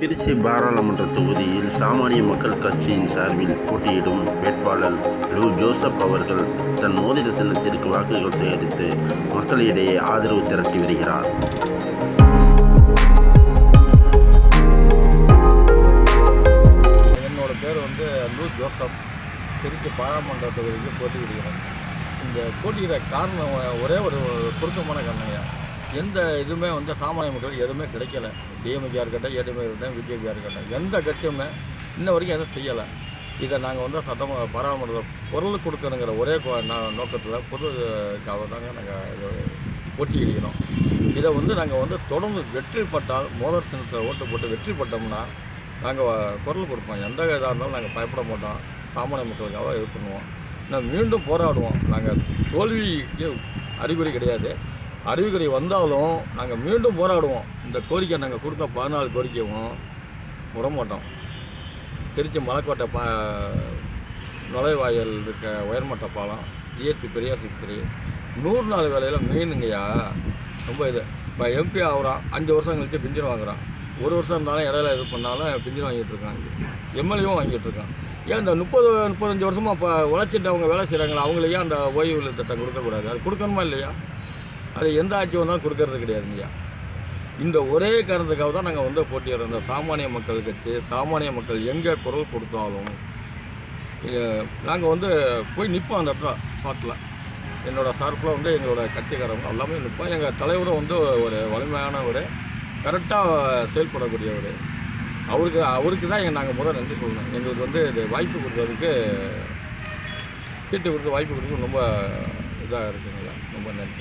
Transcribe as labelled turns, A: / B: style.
A: திருச்சி பாராளுமன்ற தொகுதியில் சாமானிய மக்கள் கட்சியின் சார்பில் போட்டியிடும் வேட்பாளர் லூ ஜோசப் அவர்கள் தன் மோதிர சின்னத்திற்கு வாக்குகள் சேகரித்து மக்களிடையே ஆதரவு திரட்டி வருகிறார்.
B: என்னோட பேர் வந்து லூ ஜோசப். திருச்சி பாராளுமன்ற தொகுதிக்கு போட்டியிடுகிறேன். இந்த போட்டியிட காரணம் ஒரே ஒரு சுருக்கமான காரணங்க எந்த இதுவுமே வந்து சாமானிய மக்களுக்கு எதுவுமே கிடைக்கல. டிஎம்கேஆர் இருக்கட்டும் ஏடிஎம்கே இருக்கட்டும் பிஜேபியாக இருக்கட்டும் எந்த கட்சியுமே இன்ன வரைக்கும் எதுவும் செய்யலை. இதை நாங்கள் வந்து சட்டம பாராளுமன்ற பொருள் கொடுக்கணுங்கிற ஒரே நோக்கத்தில் பொருளுக்காக தாங்க நாங்கள் போட்டி இடிக்கிறோம் இதை வந்து நாங்கள் வந்து தொடர்ந்து வெற்றி பட்டால் மோதர் சின்னத்தில் ஓட்டு போட்டு வெற்றி பட்டோம்னா நாங்கள் குரல் கொடுப்போம். எந்த இதாக இருந்தாலும் நாங்கள் பயப்பட மாட்டோம். சாமானிய மக்களுக்காக இது பண்ணுவோம். நான் மீண்டும் போராடுவோம். நாங்கள் தோல்விக்கு அறிகுறி கிடையாது. அறிகுறி வந்தாலும் நாங்கள் மீண்டும் போராடுவோம். இந்த கோரிக்கை நாங்கள் கொடுத்த பதினாலு கோரிக்கையும் விடமாட்டோம். திருச்சி மலைக்கோட்டை பா நுழைவாயில் இருக்க உயர்மட்ட பாலம் ஜிஎஸ்பி பெரியார் சித்திரி நூறு நாள் வேலையில் மீனுங்கய்யா ரொம்ப இது. இப்போ எம்பி ஆகுறான் அஞ்சு வருஷம் கழிச்சு பிஞ்சர் வாங்குறான். ஒரு வருஷம் இருந்தாலும் இடையில இது பண்ணாலும் பிஞ்சர் வாங்கிட்டு இருக்கான் எம்எல்ஏவும் வாங்கிட்டு இருக்கான் ஏன் இந்த முப்பது முப்பத்தஞ்சு வருஷமாக இப்போ உழைச்சிட்டு அவங்க வேலை செய்கிறாங்களா அவங்களுக்கு ஏன் அந்த ஓய்வு திட்டம் கொடுக்கக்கூடாது? அது கொடுக்கணுமா இல்லையா? அது எந்த ஆட்சி வந்தாலும் கொடுக்கறது கிடையாதுங்கய்யா இந்த ஒரே காரணத்துக்காக தான் நாங்கள் வந்து போட்டியிடுறோம். இந்த சாமானிய மக்கள் கட்சி சாமானிய மக்கள் எங்கே குரல் கொடுத்தாலும் நாங்கள் வந்து போய் நிற்போம் அந்த இடத்துல ஸ்பாட்டில் என்னோடய சார்பில் வந்து எங்களோடய கட்சிக்காரங்க எல்லாமே நிற்போம் எங்கள் தலைவரும் வந்து ஒரு வலிமையானவர் கரெக்டாக செயல்படக்கூடியவர். அவருக்கு அவருக்கு தான் நாங்கள் முதல் நன்றி சொல்லணும். எங்களுக்கு வந்து இது வாய்ப்பு கொடுத்ததுக்கு சீட்டு கொடுத்து வாய்ப்பு கொடுத்து ரொம்ப இதாக இருக்குதுங்களா ரொம்ப நன்றி.